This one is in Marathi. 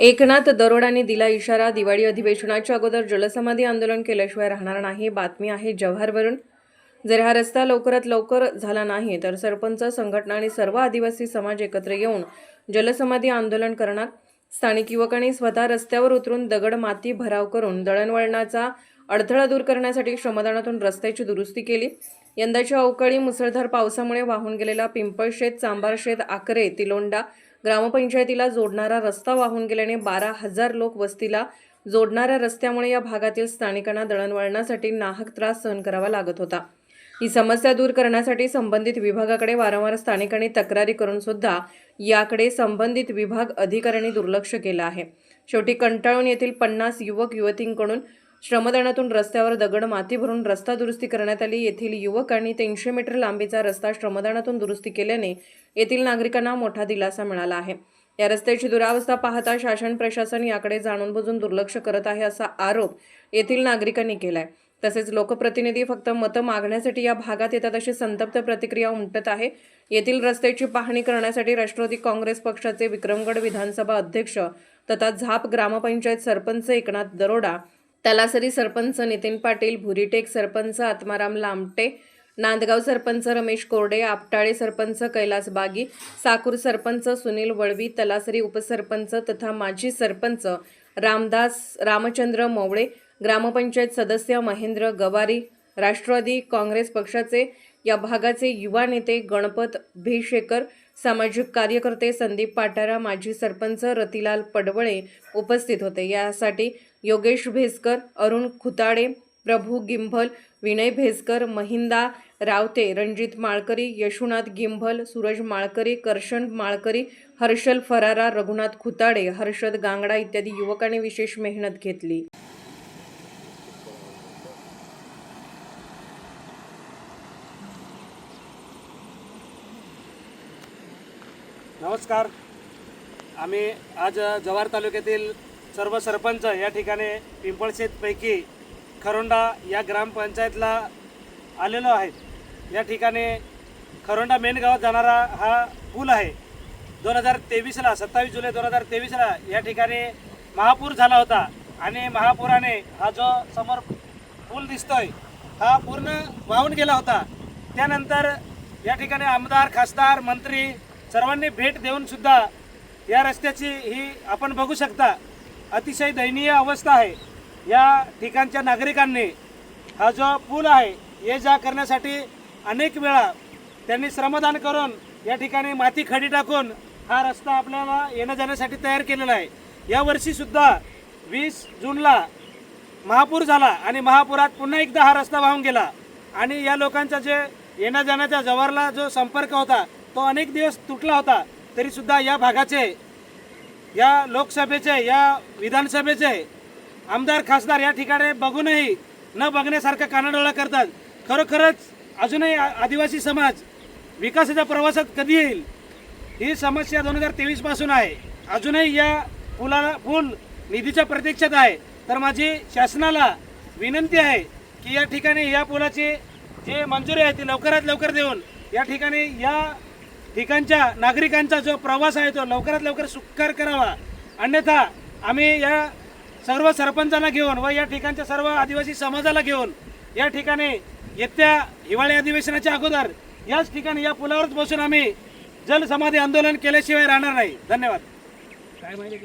एकनाथ दरोडांनी दिला इशारा. दिवाळी अधिवेशनाच्या अगोदर जलसमाधी आंदोलन केल्याशिवाय राहणार नाही. बातमी आहे जव्हारवरून. जर हा रस्ता लवकरात लवकर झाला नाही तर सरपंच संघटना आणि सर्व आदिवासी समाज एकत्र येऊन जलसमाधी आंदोलन करणार. स्थानिक युवकांनी स्वतः रस्त्यावर उतरून दगड माती भराव करून दळणवळणाचा अडथळा दूर करण्यासाठी श्रमदानातून रस्त्याची दुरुस्ती केली. यंदाच्या अवकाळी मुसळधार पावसामुळे वाहून गेलेला पिंपळशेत चांभारशेत आकरे तिलोंडा ग्रामपंचायतीला जोडणारा रस्ता वाहून गेल्याने बारा हजार लोक वस्तीला जोडणाऱ्या रस्त्यामुळे या भागातील स्थानिकांना दळणवळणासाठी नाहक त्रास सहन करावा लागत होता. ही समस्या दूर करण्यासाठी संबंधित विभागाकडे वारंवार स्थानिकांनी तक्रारी करून सुद्धा याकडे संबंधित विभाग अधिकाऱ्यांनी दुर्लक्ष केलं आहे. शेवटी कंटाळून येथील पन्नास युवक युवतींकडून श्रमदानातून रस्त्यावर दगड माती भरून रस्ता दुरुस्ती करण्यात आली. येथील युवकांनी तीनशे मीटर लांबीचा रस्ता श्रमदानातून दुरुस्ती केल्याने येथील नागरिकांना मोठा दिलासा मिळाला आहे. या रस्त्याची दुरावस्था पाहता शासन प्रशासन याकडे जाणून बुजून दुर्लक्ष करत आहे असा आरोप येथील नागरिकांनी केलाय. तसेच लोकप्रतिनिधी फक्त मतं मागण्यासाठी या भागात येतात अशी संतप्त प्रतिक्रिया उमटत आहे. येथील रस्त्याची पाहणी करण्यासाठी राष्ट्रवादी काँग्रेस पक्षाचे विक्रमगड विधानसभा अध्यक्ष तथा झाप ग्रामपंचायत सरपंच एकनाथ दरोडा तलासरी सरपंच नितीन पाटील भुरीटेक सरपंच आत्माराम लामटे नांदगाव सरपंच रमेश कोरडे आपटाळे सरपंच कैलास बागी साकूर सरपंच सुनील वळवी तलासरी उपसरपंच तथा माजी सरपंच रामदास रामचंद्र मवळे ग्रामपंचायत सदस्य महेंद्र गवारी राष्ट्रवादी काँग्रेस पक्षाचे या भागाचे युवा नेते गणपत भेशेकर सामाजिक कार्यकर्ते संदीप पाटारा माजी सरपंच रतिलाल पडवळे उपस्थित होते. यासाठी योगेश भेसकर अरुण खुताडे प्रभू गिंभल विनय भेसकर महिंदा रावते रणजित माळकरी यशुनाथ गिंभल सूरज माळकरी कर्षण माळकरी हर्षल फरारा रघुनाथ खुताडे हर्षद गांगडा इत्यादी युवकांनी विशेष मेहनत घेतली. नमस्कार. आम्ही आज जव्हार तालुक्यातील सर्व सरपंच या ठिकाणी पिंपळशेतपैकी खरोंडा या ग्रामपंचायतला आलेलो आहेत. या ठिकाणी खरोंडा मेन गावात जाणारा हा पूल आहे. दोन हजार तेवीसला सत्तावीस जुलै दोन हजार तेवीसला या ठिकाणी महापूर झाला होता आणि महापुराने हा जो समोर पूल दिसतोय हा पूर्ण वाहून गेला होता. त्यानंतर या ठिकाणी आमदार खासदार मंत्री सर्वांनी भेट देऊन सुद्धा या रस्त्याची ही आपण बघू शकता. अतिशय दयनीय अवस्था आहे. या ठिकाणच्या नागरिकांनी हा जो पूल आहे ये जा करण्यासाठी अनेक वेळा त्यांनी श्रमदान करून या ठिकाणी माती खडी टाकून हा रस्ता आपल्याला येण्या जाण्यासाठी तयार केलेला आहे. यावर्षीसुद्धा वीस जूनला महापूर झाला आणि महापुरात पुन्हा एकदा हा रस्ता वाहून गेला. आणि या लोकांचा जे येण्या जाण्याच्या जव्हारला जो संपर्क होता तो अनेक दिवस तुटला होता तरीसुद्धा या भागाचे या लोकसभेचे या विधानसभेचे आमदार खासदार या ठिकाणी बघूनही न बघण्यासारखं कानाडोळा करतात. खरोखरच अजूनही आ- आदिवासी समाज विकासाच्या प्रवासात कधी येईल? ही समस्या दोन हजार तेवीसपासून आहे. अजूनही या पुलाला पूल निधीच्या प्रतीक्षेत आहे. तर माझी शासनाला विनंती आहे की या ठिकाणी या पुलाची जे मंजुरी आहे ती लवकरात लवकर देऊन या ठिकाणी या ठिकाणच्या नागरिकांचा जो प्रवास आहे तो लवकरात लवकर सुकर करावा. अन्यथा आम्ही या सर्व सरपंचांना घेऊन व या ठिकाणच्या सर्व आदिवासी समाजाला घेऊन या ठिकाणी येत्या हिवाळी अधिवेशनाच्या अगोदर याच ठिकाणी या पुलावरच बसून आम्ही जलसमाधी आंदोलन केल्याशिवाय राहणार नाही. धन्यवाद. काय माहिती